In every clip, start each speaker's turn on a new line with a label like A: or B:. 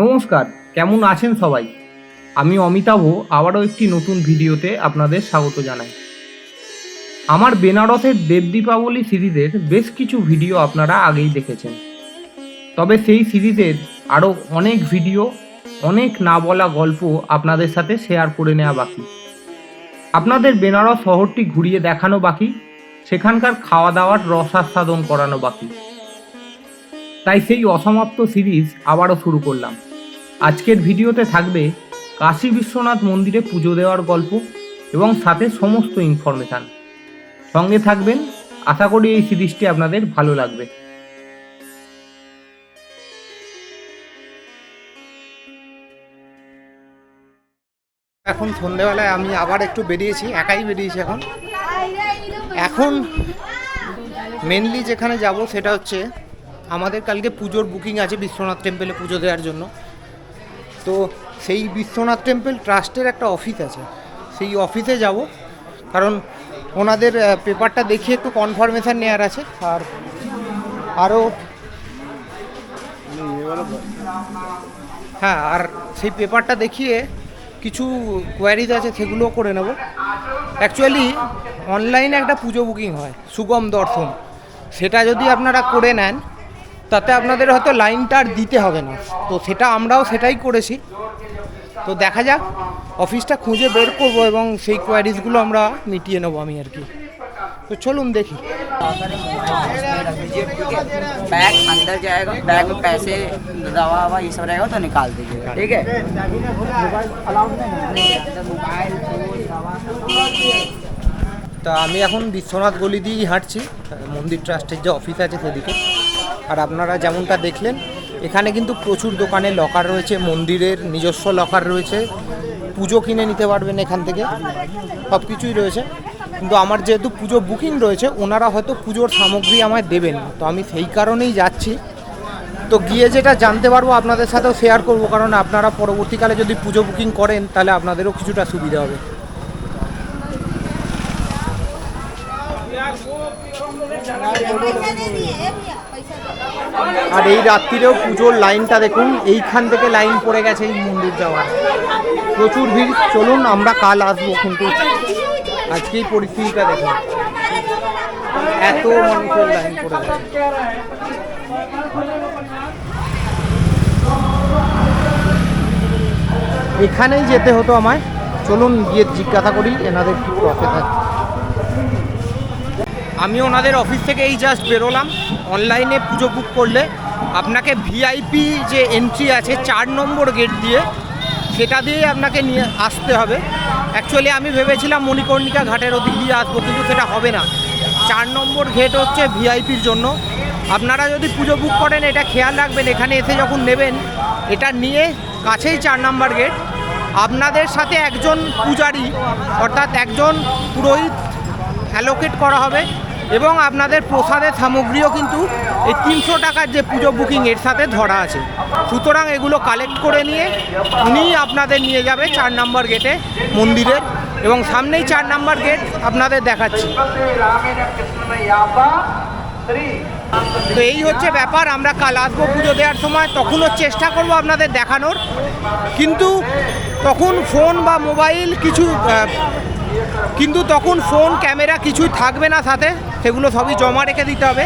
A: নমস্কার, কেমন আছেন সবাই? আমি অমিতাভ, আবারও একটি নতুন ভিডিওতে আপনাদের স্বাগত জানাই। আমার বেনারসের দেব দীপাবলি সিরিজের বেশ কিছু ভিডিও আপনারা আগেই দেখেছেন। তবে সেই সিরিজের আরও অনেক ভিডিও, অনেক না বলা গল্প আপনাদের সাথে শেয়ার করে নেওয়া বাকি। আপনাদের বেনারস শহরটি ঘুরিয়ে দেখানো বাকি, সেখানকার খাওয়া দাওয়ার রসাস্বাদন করানো বাকি। তাই সেই অসমাপ্ত সিরিজ আবারও শুরু করলাম। আজকের ভিডিওতে থাকবে কাশী বিশ্বনাথ মন্দিরে পুজো দেওয়ার গল্প এবং সাথে সমস্ত ইনফরমেশান সঙ্গে থাকবেন, আশা করি এই সিরিজটি আপনাদের ভালো লাগবে।
B: এখন সন্ধেবেলায় আমি আবার একটু বেরিয়েছি, একাই বেরিয়েছি এখন। এখন মেনলি যেখানে যাব সেটা হচ্ছে, আমাদের কালকে পুজোর বুকিং আছে বিশ্বনাথ টেম্পেলে পুজো দেওয়ার জন্য। তো সেই বিশ্বনাথ টেম্পল ট্রাস্টের একটা অফিস আছে। সেই অফিসে যাব। কারণ ওনাদের পেপারটা দেখিয়ে একটু কনফার্মেশান নেওয়ার আছে। আর আরও হ্যাঁ আর সেই পেপারটা দেখিয়ে কিছু কোয়ারিজ আছে সেগুলোও করে নেব। অ্যাকচুয়ালি অনলাইনে একটা পুজো বুকিং হয়, সুগম দর্শন। সেটা যদি আপনারা করে নেন তাতে আপনাদের হয়তো লাইনটা আর দিতে হবে না তো সেটা আমরাও সেটাই করেছি তো দেখা যাক অফিসটা খুঁজে বের করবো এবং সেই কোয়ারিজগুলো আমরা মিটিয়ে নেবো আমি আর কি তো চলুন দেখি
C: बैग अंदर जाएगा बैग में पैसे दवा ववा ये सब रहेगा तो निकाल दीजिएगा ठीक है नहीं, अंदर मोबाइल फोन दवा
B: তা আমি এখন বিশ্বনাথ গলি দিয়েই হাঁটছি মন্দির ট্রাস্টের যে অফিস আছে সেদিকে আর আপনারা যেমনটা দেখলেন, এখানে কিন্তু প্রচুর দোকানে লকার রয়েছে, মন্দিরের নিজস্ব লকার রয়েছে। পুজো কিনে নিতে পারবেন এখান থেকে সব কিছুই রয়েছে। কিন্তু আমার যেহেতু পুজো বুকিং রয়েছে, ওনারা হয়তো পুজোর সামগ্রী আমায় দেবেন। তো আমি সেই কারণেই যাচ্ছি। তো গিয়ে যেটা জানতে পারব, আপনাদের সাথেও শেয়ার করব, কারণ আপনারা পরবর্তীকালে যদি পুজো বুকিং করেন, তাহলে আপনাদেরও কিছুটা সুবিধা হবে। আর এই রাত্রিরেও পুজোর লাইনটা দেখুন, এইখান থেকে লাইন পড়ে গেছে এই মন্দির যাওয়ার। প্রচুর ভিড়, চলুন আমরা কাল আসব কিন্তু। আজকেই পরিস্থিতিটা দেখুন। এত মানুষের লাইন পড়ে গেছে। এখানেই যেতে হতো আমায়। চলুন গিয়ে জিজ্ঞাসা করি, এনাদের কি প্রসেস আছে আমি ওনাদের অফিস থেকে এই জাস্ট বেরোলাম। অনলাইনে পুজো বুক করলে আপনাকে ভিআইপি যে এন্ট্রি আছে চার নম্বর গেট দিয়ে, সেটা দিয়েই আপনাকে নিয়ে আসতে হবে। অ্যাকচুয়ালি আমি ভেবেছিলাম মণিকর্ণিকা ঘাটের ওদিক দিয়ে আসব, কিন্তু সেটা হবে না। চার নম্বর গেট হচ্ছে ভিআইপির জন্য। আপনারা যদি পুজো বুক করেন, এটা খেয়াল রাখবেন, এখানে এসে যখন নেবেন, এটা নিয়ে কাছেই চার নম্বর গেট আপনাদের সাথে একজন পূজারি, অর্থাৎ একজন পুরোহিত অ্যালোকেট করা হবে। এবং আপনাদের প্রসাদের সামগ্রীও কিন্তু এই তিনশো টাকার যে পুজো বুকিং, এর সাথে ধরা আছে। সুতরাং এগুলো কালেক্ট করে নিয়ে উনি আপনাদের নিয়ে যাবে চার নম্বর গেটে মন্দিরের এবং সামনেই চার নম্বর গেট আপনাদের দেখাচ্ছি। তো এই হচ্ছে ব্যাপার, আমরা কাল আসব পুজো দেওয়ার সময় তখনও চেষ্টা করব আপনাদের দেখানোর। কিন্তু তখন ফোন বা মোবাইল কিছু কিন্তু তখন ফোন ক্যামেরা কিছুই থাকবে না সাথে। সেগুলো সবই জমা রেখে দিতে হবে।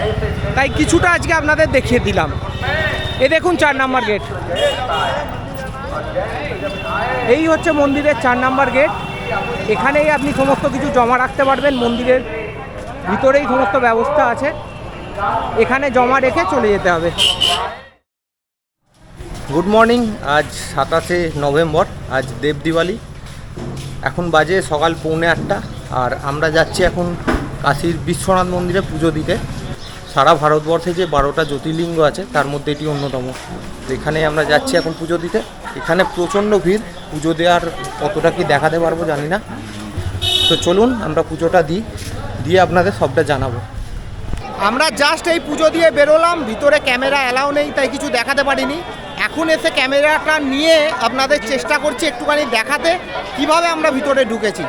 B: তাই কিছুটা আজকে আপনাদের দেখিয়ে দিলাম। এ দেখুন চার নাম্বার গেট। এই হচ্ছে মন্দিরের চার নাম্বার গেট। এখানেই আপনি সমস্ত কিছু জমা রাখতে পারবেন। মন্দিরের ভিতরেই সমস্ত ব্যবস্থা আছে। এখানে জমা রেখে চলে যেতে হবে। Good morning. আজ সাতাশে নভেম্বর, আজ দেব দিওয়ালি। এখন বাজে সকাল পৌনে আটটা। আর আমরা যাচ্ছি এখন কাশীর বিশ্বনাথ মন্দিরে পুজো দিতে। সারা ভারতবর্ষে যে বারোটা জ্যোতির্লিঙ্গ আছে, তার মধ্যে এটি অন্যতম। এখানে আমরা যাচ্ছি এখন পুজো দিতে। এখানে প্রচণ্ড ভিড়। পুজো দেওয়ার কতটা কি দেখাতে পারব জানি না। তো চলুন, আমরা পুজোটা দিই। দিয়ে আপনাদের সবটা জানাব। আমরা জাস্ট এই পুজো দিয়ে বেরোলাম। ভিতরে ক্যামেরা অ্যালাউ নেই, তাই কিছু দেখাতে পারিনি। এখন এসে ক্যামেরাটা নিয়ে আপনাদের চেষ্টা করছি একটুখানি দেখাতে। কীভাবে আমরা ভিতরে ঢুকেছি?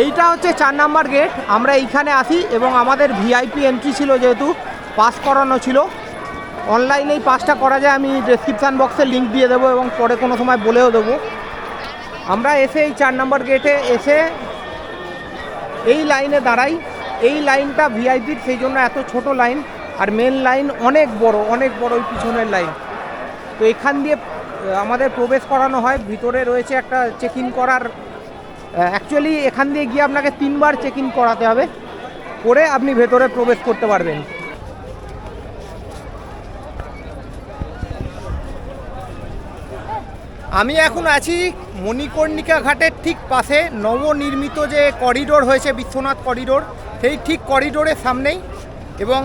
B: এইটা হচ্ছে চার নাম্বার গেট। আমরা এইখানে আসি এবং আমাদের ভিআইপি এন্ট্রি ছিল যেহেতু পাস করানো ছিল। অনলাইনেই পাসটা করা যায়, আমি ডেসক্রিপশান বক্সে লিঙ্ক দিয়ে দেবো এবং পরে কোনো সময় বলেও দেবো। আমরা এসে এই চার নম্বর গেটে এসে এই লাইনে দাঁড়াই। এই লাইনটা ভিআইপির সেই জন্য এত ছোট লাইন আর মেন লাইন অনেক বড় অনেক বড় ওই পিছনের লাইন তো এখান দিয়ে আমাদের প্রবেশ করানো হয়। ভিতরে রয়েছে একটা চেক ইন করার অ্যাকচুয়ালি এখান দিয়ে গিয়ে আপনাকে তিনবার চেক ইন করাতে হবে, করে আপনি ভেতরে প্রবেশ করতে পারবেন। আমি এখন আছি মণিকর্ণিকা ঘাটের ঠিক পাশে, নবনির্মিত যে করিডোর হয়েছে, বিশ্বনাথ করিডোর সেই ঠিক করিডোরের সামনেই। এবং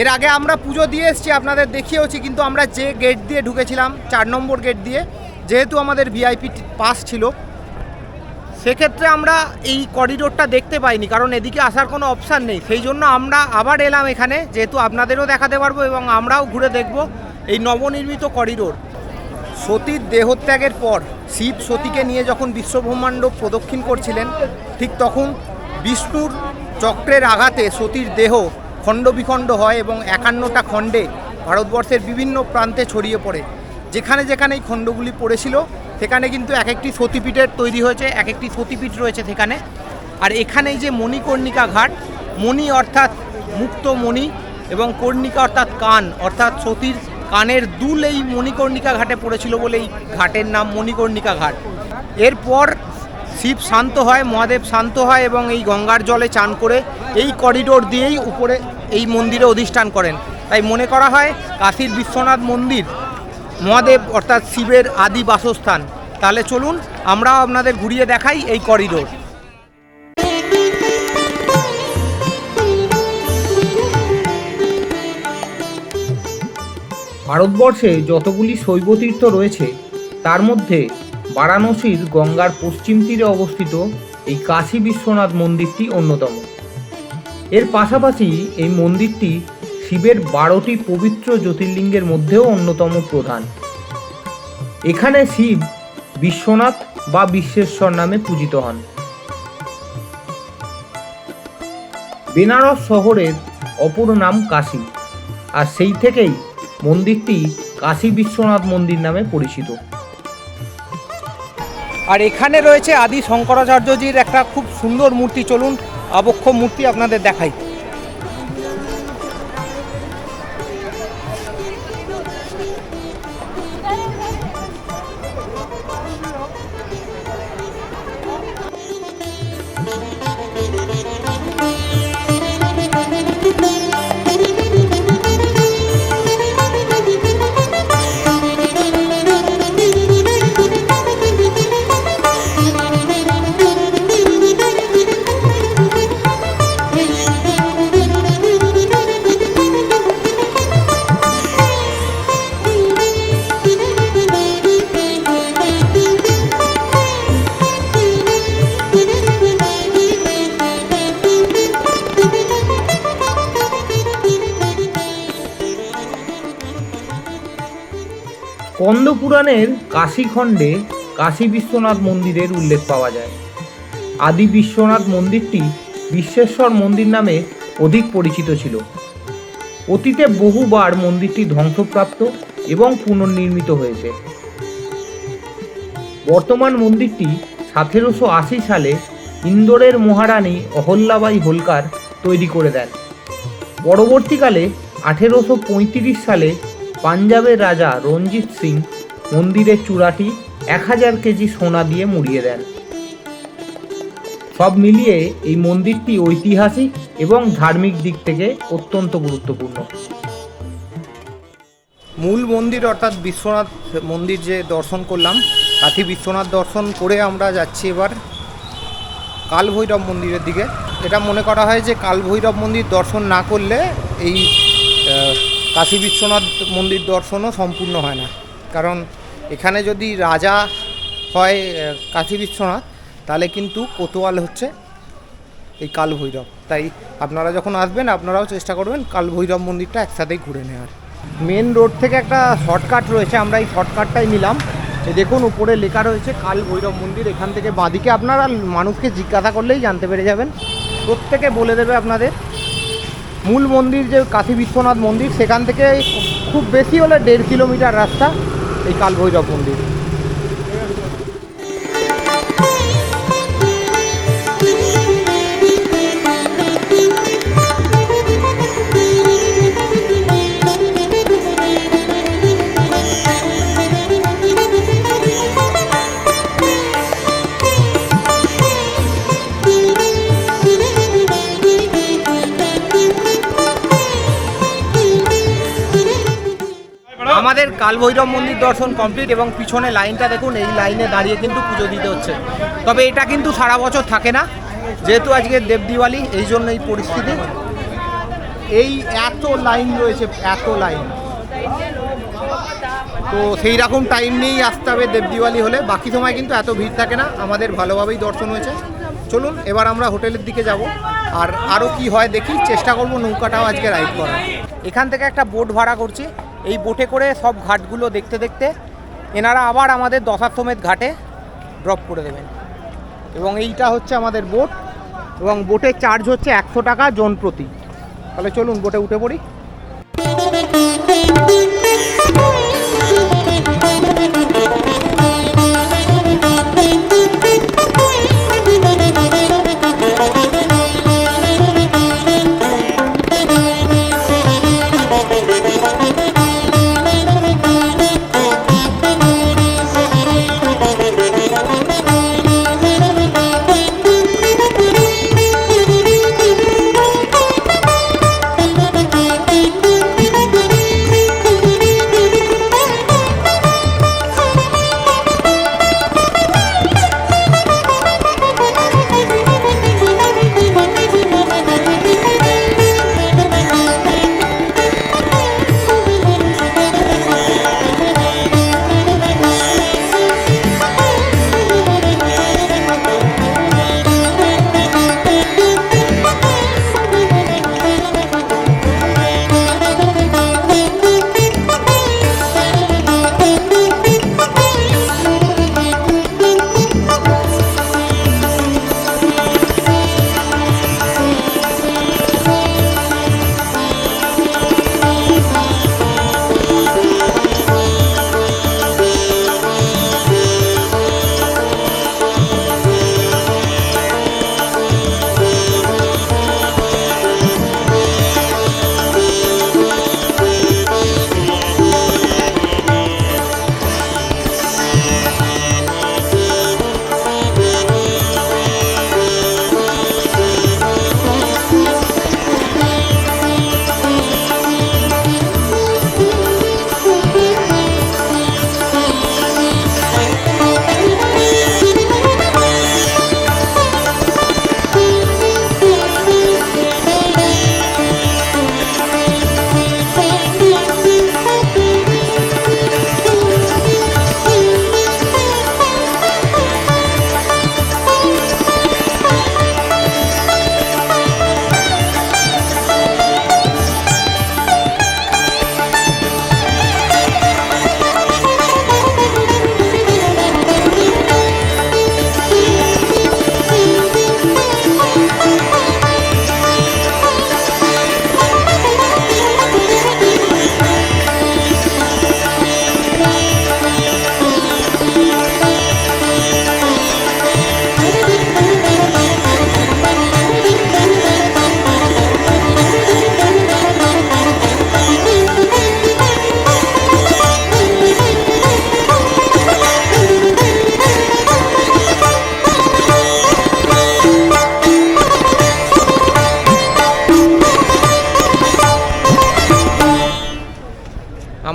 B: এর আগে আমরা পুজো দিয়ে এসেছি, আপনাদের দেখিয়েওছি, কিন্তু আমরা যে গেট দিয়ে ঢুকেছিলাম, চার নম্বর গেট দিয়ে, যেহেতু আমাদের ভিআইপি পাস ছিল সেক্ষেত্রে আমরা এই করিডোরটা দেখতে পাইনি, কারণ এদিকে আসার কোনো অপশান নেই। সেই জন্য আমরা আবার এলাম এখানে, যেহেতু আপনাদেরও দেখাতে পারব এবং আমরাও ঘুরে দেখব এই নবনির্মিত করিডোর সতীর দেহত্যাগের পর শিব সতীকে নিয়ে যখন বিশ্বব্রহ্মাণ্ড প্রদক্ষিণ করছিলেন, ঠিক তখন বিষ্ণুর চক্রের আঘাতে সতীর দেহ খণ্ড বিখণ্ড হয় এবং একান্নটা খণ্ডে ভারতবর্ষের বিভিন্ন প্রান্তে ছড়িয়ে পড়ে। যেখানে যেখানে এই খণ্ডগুলি পড়েছিল সেখানে কিন্তু এক একটি সতীপীঠের তৈরি হয়েছে, এক একটি সতীপীঠ রয়েছে সেখানে। আর এখানে যে মণিকর্ণিকা ঘাট, মণি অর্থাৎ মুক্ত মণি এবং কর্ণিকা অর্থাৎ কান, অর্থাৎ সতীর কানের দুল এই মণিকর্ণিকা ঘাটে পড়েছিল বলে এই ঘাটের নাম মণিকর্ণিকা ঘাট। এরপর শিব শান্ত হয়, মহাদেব শান্ত হয় এবং এই গঙ্গার জলে চান করে এই করিডোর দিয়েই উপরে এই মন্দিরে অধিষ্ঠান করেন। তাই মনে করা হয় কাশীর বিশ্বনাথ মন্দির মহাদেব অর্থাৎ শিবের আদি বাসস্থান। তাহলে চলুন আমরাও আপনাদের ঘুরিয়ে দেখাই এই করিডোর।
A: ভারতবর্ষে যতগুলি শৈবতীর্থ রয়েছে, তার মধ্যে বারাণসীর গঙ্গার পশ্চিম তীরে অবস্থিত এই কাশী বিশ্বনাথ মন্দিরটি অন্যতম। এর পাশাপাশি এই মন্দিরটি শিবের বারোটি পবিত্র জ্যোতির্লিঙ্গের মধ্যেও অন্যতম প্রধান। এখানে শিব বিশ্বনাথ বা বিশ্বেশ্বর নামে পূজিত হন। বেনারস শহরের অপর নাম কাশী, আর সেই থেকেই মন্দিরটি কাশী বিশ্বনাথ মন্দির নামে পরিচিত।
B: আর এখানে রয়েছে আদি শঙ্করাচার্যজির একটা খুব সুন্দর মূর্তি। চলুন আবক্ষ মূর্তি আপনাদের দেখাই।
A: স্কন্দ পুরাণের কাশীখণ্ডে কাশী বিশ্বনাথ মন্দিরের উল্লেখ পাওয়া যায়। আদি বিশ্বনাথ মন্দিরটি বিশ্বেশ্বর মন্দির নামে অধিক পরিচিত ছিল। অতীতে বহুবার মন্দিরটি ধ্বংসপ্রাপ্ত এবং পুনর্নির্মিত হয়েছে। বর্তমান মন্দিরটি সতেরোশো আশি সালে ইন্দোরের মহারানী অহল্যাবাই হোলকার তৈরি করে দেন। পরবর্তীকালে আঠেরোশো পঁয়ত্রিশ সালে পাঞ্জাবের রাজা রঞ্জিত সিং মন্দিরের চূড়াটি এক হাজার কেজি সোনা দিয়ে মুড়িয়ে দেন। সব মিলিয়ে এই মন্দিরটি ঐতিহাসিক এবং ধার্মিক দিক থেকে অত্যন্ত গুরুত্বপূর্ণ।
B: মূল মন্দির অর্থাৎ বিশ্বনাথ মন্দির যে দর্শন করলাম কাঠি বিশ্বনাথ দর্শন করে আমরা যাচ্ছি এবার কালভৈরব মন্দিরের দিকে। এটা মনে করা হয় যে কালভৈরব মন্দির দর্শন না করলে এই কাশী বিশ্বনাথ মন্দির দর্শনও সম্পূর্ণ হয় না। কারণ এখানে যদি রাজা হয় কাশী বিশ্বনাথ, তাহলে কিন্তু কোতোয়াল হচ্ছে এই কালভৈরব। তাই আপনারা যখন আসবেন, আপনারাও চেষ্টা করবেন কালভৈরব মন্দিরটা একসাথেই ঘুরে নেওয়ার। মেন রোড থেকে একটা শর্টকাট রয়েছে, আমরা এই শর্টকাটটাই নিলাম। দেখুন, উপরে লেখা রয়েছে কাল ভৈরব মন্দির। এখান থেকে বাদিকে আপনারা মানুষকে জিজ্ঞাসা করলেই জানতে পেরে যাবেন। প্রত্যেকে বলে দেবে আপনাদের। মূল মন্দির যে কাশী বিশ্বনাথ মন্দির, সেখান থেকে খুব বেশি হলে দেড় কিলোমিটার রাস্তা এই কালভৈরব মন্দির। আমাদের কালভৈরব মন্দির দর্শন কমপ্লিট এবং পিছনে লাইনটা দেখুন, এই লাইনে দাঁড়িয়ে কিন্তু পুজো দিতে হচ্ছে। তবে এটা কিন্তু সারা বছর থাকে না, যেহেতু আজকে দেব দিওয়ালি, এই জন্য এই পরিস্থিতি। এই এত লাইন রয়েছে, এত লাইন। তো সেই রকম টাইম নিয়েই আসতে হবে দেব দিওয়ালি হলে। বাকি সময় কিন্তু এত ভিড় থাকে না, আমাদের ভালোভাবেই দর্শন হয়েছে। চলুন, এবার আমরা হোটেলের দিকে যাব। আর আরও কি হয় দেখি, চেষ্টা করব নৌকাটাও আজকে রাইড করার। এখান থেকে একটা বোট ভাড়া করছি। এই বোটে করে সব ঘাটগুলো দেখতে দেখতে এনারা আবার আমাদের দশাশ্বমেধ ঘাটে ড্রপ করে দেবেন। এবং এইটা হচ্ছে আমাদের বোট, এবং বোটের চার্জ হচ্ছে একশো টাকা জন প্রতি। তাহলে চলুন বোটে উঠে পড়ি।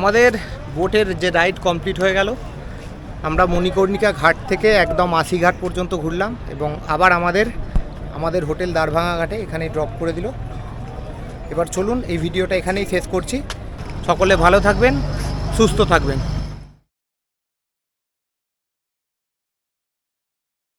B: আমাদের বোটের যে রাইড কমপ্লিট হয়ে গেল, আমরা মণিকর্ণিকা ঘাট থেকে একদম আশি ঘাট পর্যন্ত ঘুরলাম এবং আবার আমাদের আমাদের হোটেল দারভাঙা ঘাটে এখানে ড্রপ করে দিল। এবার চলুন, এই ভিডিওটা এখানেই শেষ করছি। সকলে ভালো থাকবেন, সুস্থ থাকবেন।